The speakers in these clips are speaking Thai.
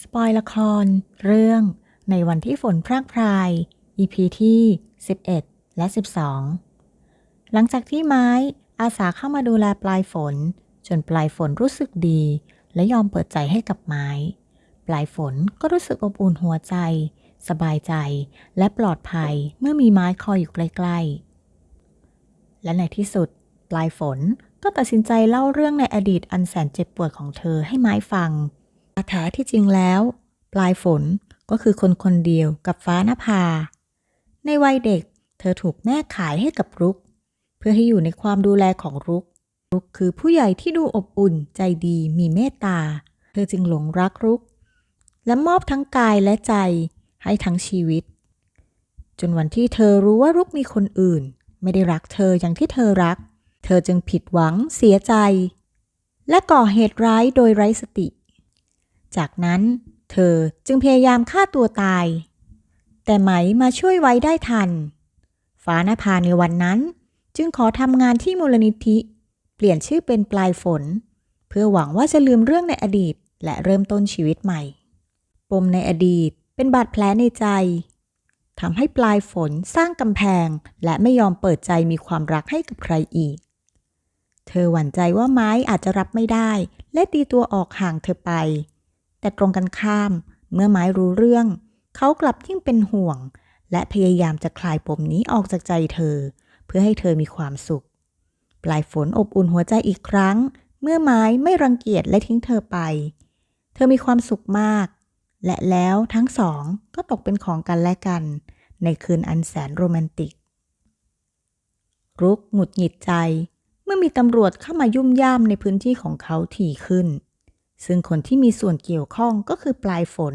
สปอยละคร เรื่องในวันที่ฝนพรากพราย EP ที่ 11 และ 12 หลังจากที่ไม้อาสาเข้ามาดูแลปลายฝน จนปลายฝนรู้สึกดี และยอมเปิดใจให้กับไม้ ปลายฝนก็รู้สึกอบอุ่นหัวใจ สบายใจและปลอดภัยเมื่อมีไม้คอยอยู่ใกล้ๆ และในที่สุด ปลายฝนก็ตัดสินใจเล่าเรื่องในอดีตอันแสนเจ็บปวดของเธอให้ไม้ฟัง แท้ที่จริงแล้ว ปลายฝนก็คือคนคนเดียวกับฟ้านภา ในวัยเด็ก เธอถูกแม่ขายให้กับรุก เพื่อให้อยู่ในความดูแลของรุก รุกคือผู้ใหญ่ที่ดูอบอุ่นใจดีมีเมตตา เธอจึงหลงรักรุก และมอบทั้งกายและใจให้ทั้งชีวิต จนวันที่เธอรู้ว่ารุกมีคนอื่น ไม่ได้รักเธออย่างที่เธอรัก เธอจึงผิดหวังเสียใจ และก่อเหตุร้ายโดยไร้สติ จากนั้นเธอจึงพยายามฆ่าตัวตาย แต่ไหมมาช่วยไว้ได้ทัน ฟ้านภาในวันนั้นจึงขอทำงานที่มูลนิธิ เปลี่ยนชื่อเป็นปลายฝน เพื่อหวังว่าจะลืมเรื่องในอดีต และเริ่มต้นชีวิตใหม่ ปมในอดีตเป็นบาดแผลในใจทำให้ปลายฝนสร้างกำแพง และไม่ยอมเปิดใจมีความรักให้กับใครอีก เธอหวั่นใจว่าไม้อาจจะรับไม่ได้ และตีตัวออกห่างเธอไป แต่ตรงกันข้าม เมื่อไม้รู้เรื่อง เขากลับยิ่งเป็นห่วง และพยายามจะคลายปมนี้ออกจากใจเธอ เพื่อให้เธอมีความสุข ปลายฝนอบอุ่นหัวใจอีกครั้ง เมื่อไม้ไม่รังเกียจและทิ้งเธอไป เธอมีความสุขมาก และแล้วทั้งสองก็ตกเป็นของกันและกัน ในคืนอันแสนโรแมนติก รุกหงุดหงิดใจเมื่อมีตำรวจเข้ามายุ่มย่ามในพื้นที่ของเขาถี่ขึ้น ซึ่งคนที่มีส่วนเกี่ยวข้องก็คือปลายฝน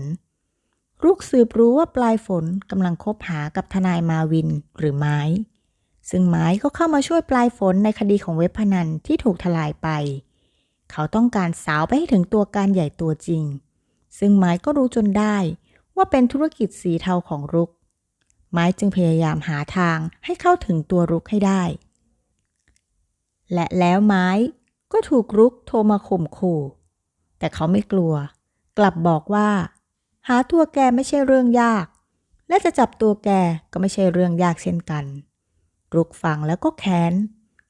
รุกสืบรู้ว่าปลายฝนกำลังคบหากับทนายมาวินหรือไม้ ซึ่งไม้ก็เข้ามาช่วยปลายฝนในคดีของเว็บพนันที่ถูกทลายไป เขาต้องการสาวไปให้ถึงตัวการใหญ่ตัวจริง ซึ่งไม้ก็รู้จนได้ว่าเป็นธุรกิจสีเทาของรุก ไม้จึงพยายามหาทางให้เข้าถึงตัวรุกให้ได้ และแล้วไม้ก็ถูกรุกโทรมาข่มขู่ แต่เขาไม่กลัว กลับบอกว่า หาตัวแกไม่ใช่เรื่องยาก และจะจับตัวแกก็ไม่ใช่เรื่องยากเช่นกันรุกฟังแล้วก็แค้น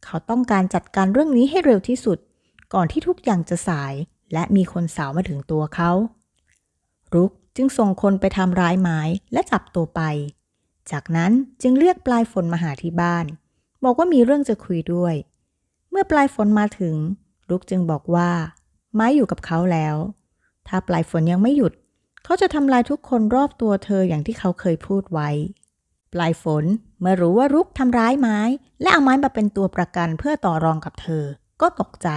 เขาต้องการจัดการเรื่องนี้ให้เร็วที่สุด ก่อนที่ทุกอย่างจะสาย และมีคนสาวมาถึงตัวเขา รุกจึงส่งคนไปทำร้ายไม้และจับตัวไป จากนั้นจึงเรียกปลายฝนมาหาที่บ้าน บอกว่ามีเรื่องจะคุยด้วย เมื่อปลายฝนมาถึง รุกจึงบอกว่า ไม้อยู่กับเขาแล้ว ถ้าปลายฝนยังไม่หยุด เขาจะทำลายทุกคนรอบตัวเธออย่างที่เขาเคยพูดไว้ ปลายฝนเมื่อรู้ว่ารุกทำร้ายไม้ และเอาไม้มาเป็นตัวประกันเพื่อต่อรองกับเธอ ก็ตกใจ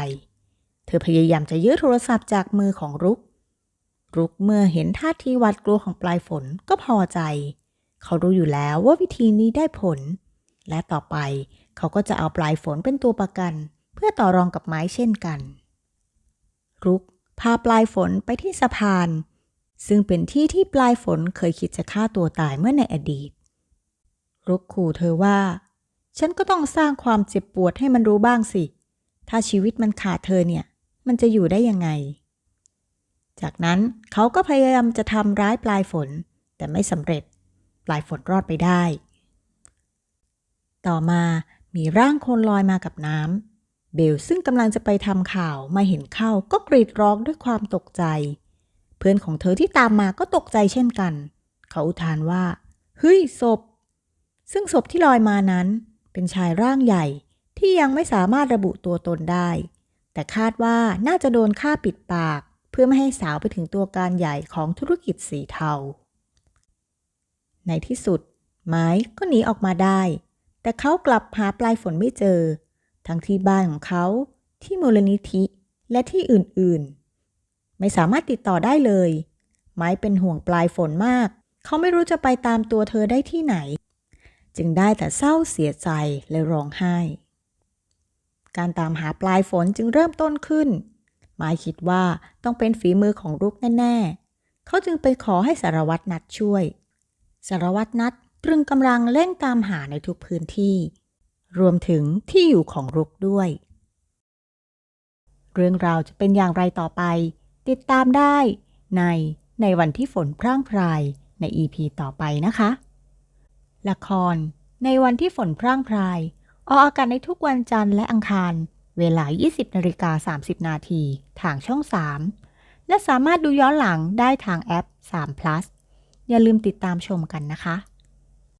เธอพยายามจะยื้อโทรศัพท์จากมือของรุก รุกเมื่อเห็นท่าทีหวาดกลัวของปลายฝนก็พอใจ เขารู้อยู่แล้วว่าวิธีนี้ได้ผล และต่อไปเขาก็จะเอาปลายฝนเป็นตัวประกัน เพื่อต่อรองกับไม้เช่นกัน รุกพาปลายฝนไปที่สะพาน ซึ่งเป็นที่ที่ปลายฝนเคยคิดจะฆ่าตัวตายเมื่อในอดีต รุกขู่เธอว่า ฉันก็ต้องสร้างความเจ็บปวดให้มันรู้บ้างสิ ถ้าชีวิตมันขาดเธอเนี่ย มันจะอยู่ได้ยังไง จากนั้นเขาก็พยายามจะทำร้ายปลายฝน แต่ไม่สำเร็จ ปลายฝนรอดไปได้ ต่อมามีร่างคนลอยมากับน้ำ เบลซึ่งกำลังจะไปทำข่าวมาเห็นเข้าก็กรีดร้องด้วยความตกใจ เพื่อนของเธอที่ตามมาก็ตกใจเช่นกัน เขาอุทานว่า เฮ้ยศพ ซึ่งศพที่ลอยมานั้น เป็นชายร่างใหญ่ที่ยังไม่สามารถระบุตัวตนได้ แต่คาดว่าน่าจะโดนฆ่าปิดปาก เพื่อไม่ให้สาวไปถึงตัวการใหญ่ของธุรกิจสีเทา ในที่สุดไม้ก็หนีออกมาได้ แต่เขากลับหาปลายฝนไม่เจอ ทั้งที่บ้านของเขาที่มูลนิธิและที่อื่นๆ ไม่สามารถติดต่อได้เลย ไม้เป็นห่วงปลายฝนมาก เขาไม่รู้จะไปตามตัวเธอได้ที่ไหน จึงได้แต่เศร้าเสียใจและร้องไห้ การตามหาปลายฝนจึงเริ่มต้นขึ้น ไม้คิดว่าต้องเป็นฝีมือของรุกแน่ๆ เขาจึงไปขอให้สารวัตรนัดช่วย สารวัตรนัดตรึงกำลังเร่งตามหาในทุกพื้นที่ รวมถึงที่อยู่ของรุกด้วย เรื่องราวจะเป็นอย่างไรต่อไป ติดตามได้ในในวันที่ฝนพร่างพรายใน EP ต่อไปนะคะ ละคร ในวันที่ฝนพร่างพราย ออกอากาศในทุกวันจันทร์และอังคาร เวลา 20นาฬิกา30 นาทีทางช่อง 3 และสามารถดูย้อนหลังได้ทางแอป 3 plus อย่าลืมติดตามชมกันนะคะ